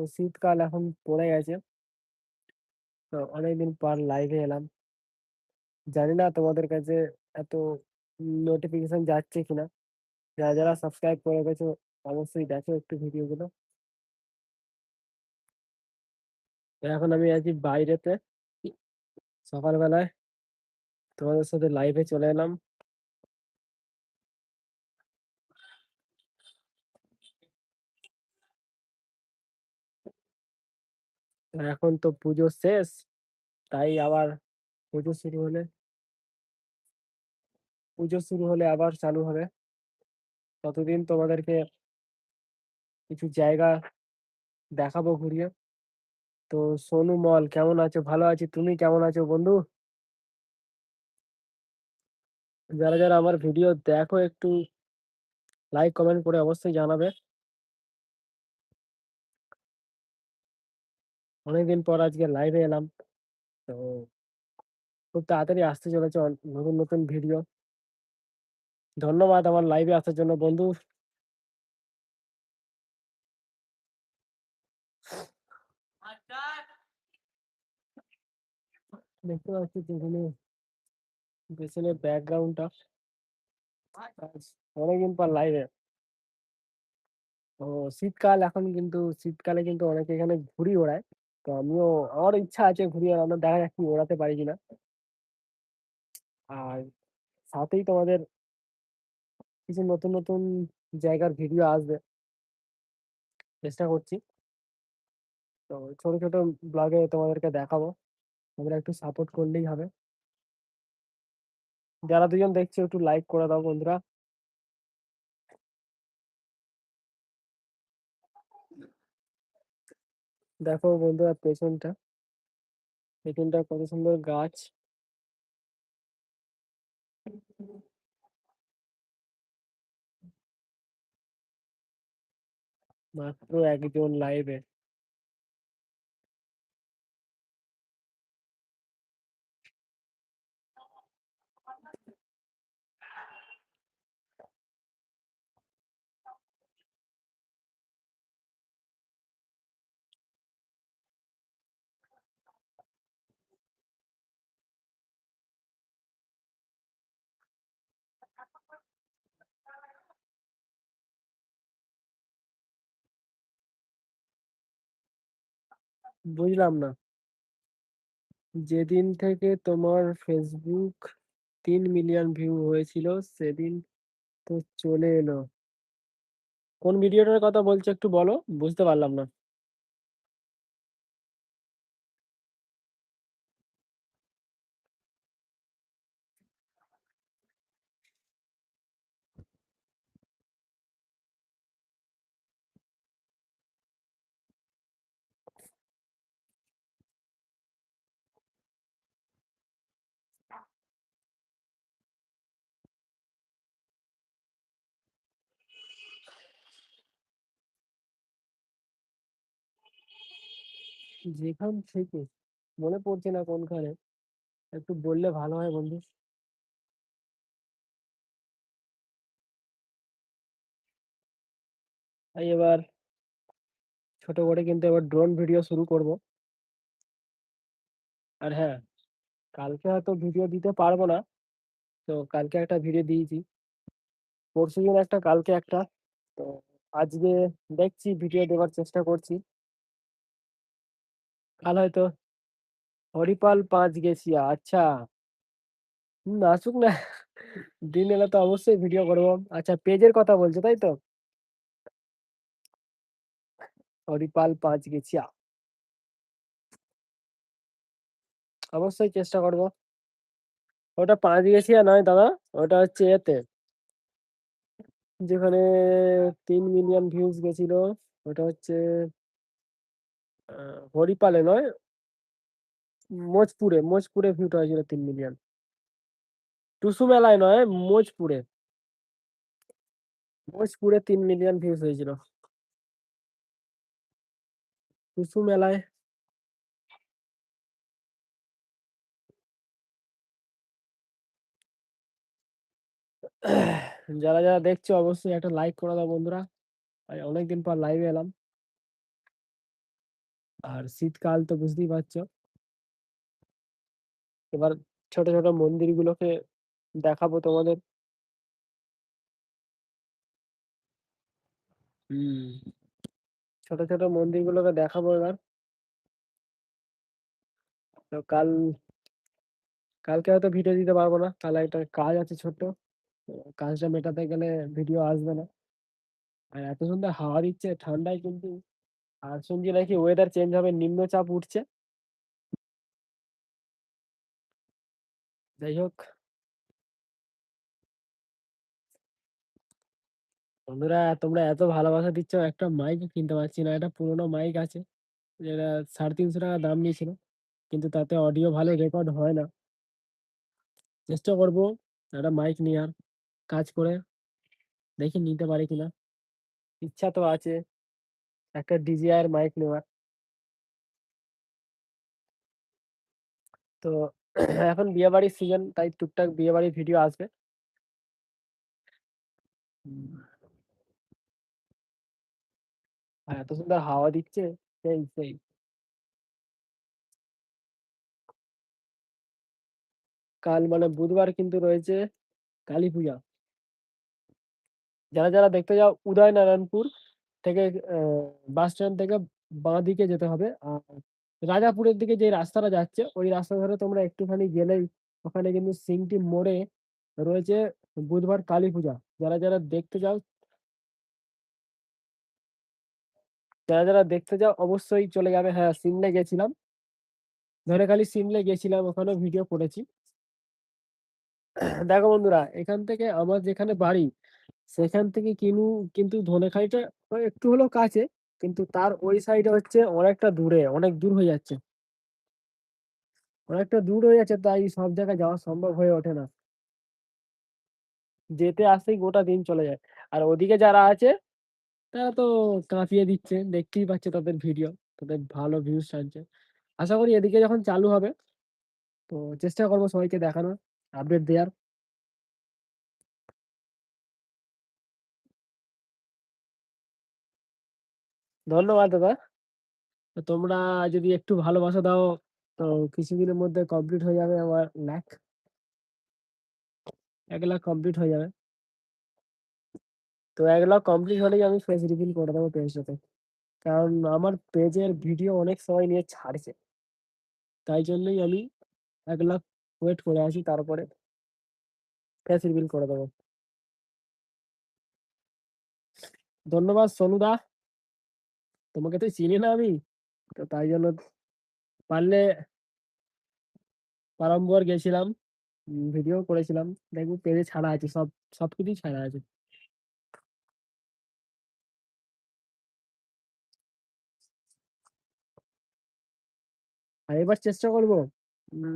তো শীতকাল এখন পড়ে গেছে। তো অনেকদিন পর লাইভে এলাম। জানি না তোমাদের কাছে এত নোটিফিকেশন যাচ্ছে কিনা? যারা, যারা সাবস্ক্রাইব করে গেছো অবশ্যই দেখো একটু ভিডিওগুলো। এখন আমি আছি বাইরেতে। সকালবেলায় তোমাদের সাথে লাইভে চলে এলাম। এখন তো পুজো শেষ। তাই আবার পুজো শুরু হলে পুজো শুরু হলে আবার চালু হবে। ততদিন তোমাদেরকে কিছু জায়গা দেখাবো ঘুরিয়ে। তো সোনু মল কেমন আছো? ভালো আছি। তুমি কেমন আছো বন্ধু? যারা, যারা আমার ভিডিও দেখো একটু লাইক, কমেন্ট করে অবশ্যই জানাবে। অনেকদিন পর আজকে লাইভে এলাম। তো খুব তাড়াতাড়ি আসতে চলেছে নতুন, নতুন ভিডিও। ধন্যবাদ আমার লাইভে আসার জন্য বন্ধু। দেখতে পাচ্ছি পেছনে পেছনের ব্যাকগ্রাউন্ডটা। অনেকদিন পর লাইভে। তো শীতকাল এখন কিন্তু শীতকালে কিন্তু অনেকে এখানে ঘুড়ি ওড়ায়। তো আমিও আমারও ইচ্ছা আছে ঘুড়ি ওড়ানোর। দেখা যাক কি ওড়াতে পারি কিনা। আর সাথেই তোমাদের কিছু নতুন, নতুন জায়গার ভিডিও আসবে। চেষ্টা করছি। তো ছোট, ছোট ব্লগে তোমাদেরকে দেখাবো। তোমরা একটু সাপোর্ট করলেই হবে। যারা ২ জন দেখছ একটু লাইক করে দাও বন্ধুরা। দেখো বন্ধুরা পেছনটা। পেছনটা কত সুন্দর গাছ। মাত্র ১ জন লাইভে। বুঝলাম না। যেদিন থেকে তোমার ফেসবুক তিন মিলিয়ন ভিউ হয়েছিল, সেদিন তো চলে এলো। কোন ভিডিওটার কথা বলছো একটু বলো? বুঝতে পারলাম না। যেখান থেকে মনে পড়ছে না কোনখানে। একটু বললে ভালো হয় বন্ধু। তাই এবার ছোট করে কিন্তু এবার ড্রোন ভিডিও শুরু করব। আর হ্যাঁ, কালকে হয়তো ভিডিও দিতে পারব না। তো কালকে একটা ভিডিও দিয়েছি। পরশুদিন একটা, কালকে একটা। তো আজকে দেখছি ভিডিও দেওয়ার চেষ্টা করছি। কাল হয়তো হরিপাল পাঁচ গেছিয়া আচ্ছা। হুম, আসুক না। দিন এলে তো অবশ্যই ভিডিও করব। আচ্ছা পেজের কথা বলছো তাই তো? হরিপাল পাঁচ গেছিয়া। অবশ্যই চেষ্টা করব। ওটা পাঁচ গেছিয়া নয় দাদা। ওটা হচ্ছে এতে যেখানে তিন মিলিয়ন ভিউজ গেছিল ওটা হচ্ছে হরিপালে নয় মোজপুরে, মোজপুরে ভিউটা হয়েছিল তিন মিলিয়ন। টুসু মেলায় নয়, মোজপুরে। মোজপুরে তিন মিলিয়ন ভিউজ হয়েছিল। টুসু মেলায় যারা, যারা দেখছ অবশ্যই একটা লাইক করে দাও বন্ধুরা। অনেকদিন পর লাইভে এলাম। আর শীতকাল তো বুঝতেই পারছ। এবার ছোট, ছোট মন্দিরগুলোকে দেখাবো তোমাদের। হুম। ছোট, ছোট মন্দিরগুলোকে দেখাবো এবার। তো কাল কালকে হয়তো ভিডিও দিতে পারব না। কাল একটা কাজ আছে ছোট্ট। তো কাজটা মেটাতে গেলে ভিডিও আসবে না। আর এত সুন্দর হাওয়া দিচ্ছে ঠান্ডায় কিন্তু আর শুনছি নাকি ওয়েদার চেঞ্জ হবে, নিম্নচাপ উঠছে। যাই হোক। বন্ধুরা তোমরা এত ভালোবাসা দিচ্ছ একটা মাইক কিনতে পারছি না। একটা পুরোনো মাইক আছে। যেটা ৳৩৫০ দাম নিয়েছিল। কিন্তু তাতে অডিও ভালো রেকর্ড হয় না। চেষ্টা করব একটা মাইক নেয়ার। কাজ করে দেখি নিতে পারি কিনা। ইচ্ছা তো আছে। একটা DJI মাইক নেওয়ার। তো এখন বিয়েবাড়ির সিজন তাই টুকটাক বিয়েবাড়ির ভিডিও আসবে। এত সুন্দর হাওয়া দিচ্ছে সেই, সেই। কাল মানে বুধবার কিন্তু রয়েছে কালীপূজা। যারা, যারা দেখতে যাও উদয়নারায়ণপুর থেকে বাস স্ট্যান্ড থেকে বাঁদিকে যেতে হবে। আর রাজাপুরের দিকে যে রাস্তাটা যাচ্ছে ওই রাস্তা ধরে তোমরা একটুখানি গেলেই ওখানে কিন্তু সিংটি মোড়ে রয়েছে বুধবার কালীপূজা। যারা, যারা দেখতে যাও যারা, যারা দেখতে যাও অবশ্যই চলে যাবে। হ্যাঁ, সিমলে গেছিলাম। ধনেখালি সিমলে গেছিলাম ওখানেও ভিডিও করেছি। দেখো বন্ধুরা এখান থেকে আমার যেখানে বাড়ি সেখান থেকে কিনু কিন্তু ধনেখালিটা একটু হলেও কাছে। কিন্তু তার ওই সাইডে হচ্ছে অনেকটা দূরে, অনেক দূর হয়ে যাচ্ছে। অনেকটা দূর হয়ে যাচ্ছে তাই সব জায়গায় যাওয়া সম্ভব হয়ে ওঠে না। যেতে আসতেই গোটা দিন চলে যায়। আর ওদিকে যারা আছে তারা তো কাঁপিয়ে দিচ্ছে। দেখতেই পাচ্ছে তাদের ভিডিও। তাদের ভালো ভিউজ টানছে। আশা করি এদিকে যখন চালু হবে তো চেষ্টা করব সবাইকে দেখানোর, আপডেট দেয়ার। ধন্যবাদ, দাদা। তো তোমরা যদি একটু ভালোবাসা দাও, তো কিছুদিনের মধ্যে কমপ্লিট হয়ে যাবে আমার লাখ। এক লাখ কমপ্লিট হয়ে যাবে। তো এক লাখ কমপ্লিট হলেই আমি ফেস রিভিল করে দেবো পেজটাতে। কারণ আমার পেজের ভিডিও অনেক সময় নিয়ে ছাড়ছে। তাই জন্যই আমি এক লাখ ওয়েট করে আছি তারপরে ফেস রিভিল করে দেবো। ধন্যবাদ, সনুদা। তোমাকে তো চিনি না আমি। তো তাই জন্য পারলে পারমগড় গেছিলাম। ভিডিও করেছিলাম। দেখব পেজে ছাড়া আছে, সব সবকিছুই ছাড়া আছে। আর এবার চেষ্টা করব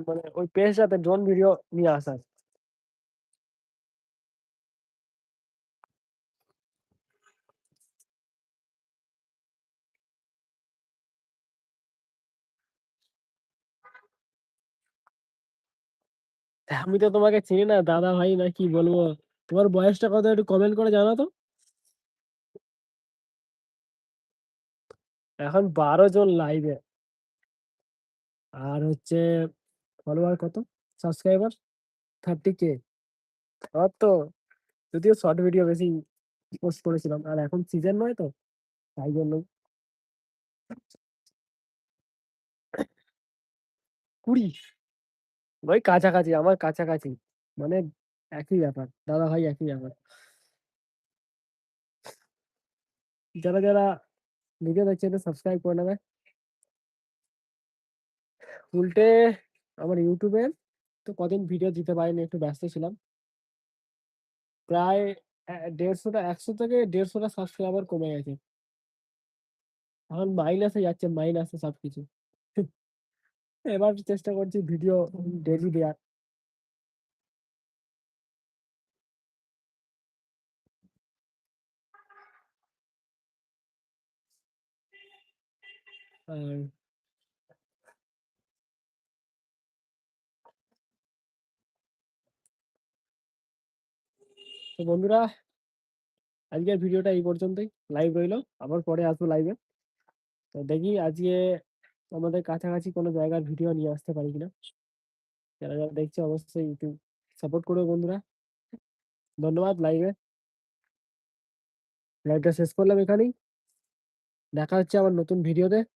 মানে ওই পেজটাতে ড্রোন ভিডিও নিয়ে আসার। আমি তো তোমাকে চিনি না, দাদা ভাই না কি বলব? তোমার বয়সটা কত একটু কমেন্ট করে জানাও তো? এখন ১২ জন লাইভে। আর হচ্ছে ফলোয়ার কত? সাবস্ক্রাইবার 30K আমার তো, যদিও শর্ট ভিডিও বেশি পোস্ট করেছিলাম। আর এখন সিজন নয় তো, তাই জন্যই। ২০ ওই কাছাকাছি আমার কাছাকাছি। মানে একই ব্যাপার। দাদা ভাই একই ব্যাপার। যারা, যারা ভিডিও দেখছে একটু সাবস্ক্রাইব করে নেবে। উল্টে আমার এ তো কদিন ভিডিও দিতে পারিনি একটু ব্যস্ত ছিলাম। প্রায় অ্যা ১৫০ টা ১০০ থেকে ১৫০ টা সাবস্ক্রাইবার কমে গেছে। এখন মাইনাসে যাচ্ছে মাইনাসে সবকিছু। এবার চেষ্টা করছি ভিডিও ডেলি দেওয়ার তো বন্ধুরা, আজকের ভিডিওটা এই পর্যন্তই। লাইভ রইল। আবার পরে আসব লাইভে। তো দেখি আজকে আমাদের কাছাকাছি কোনো জায়গার ভিডিও নিয়ে আসতে পারি কিনা। যারা, যারা দেখছে অবশ্যই একটু সাপোর্ট করবে বন্ধুরা। ধন্যবাদ লাইভে। লাইভটা শেষ করলাম এখানেই। দেখা হচ্ছে আমার নতুন ভিডিওতে।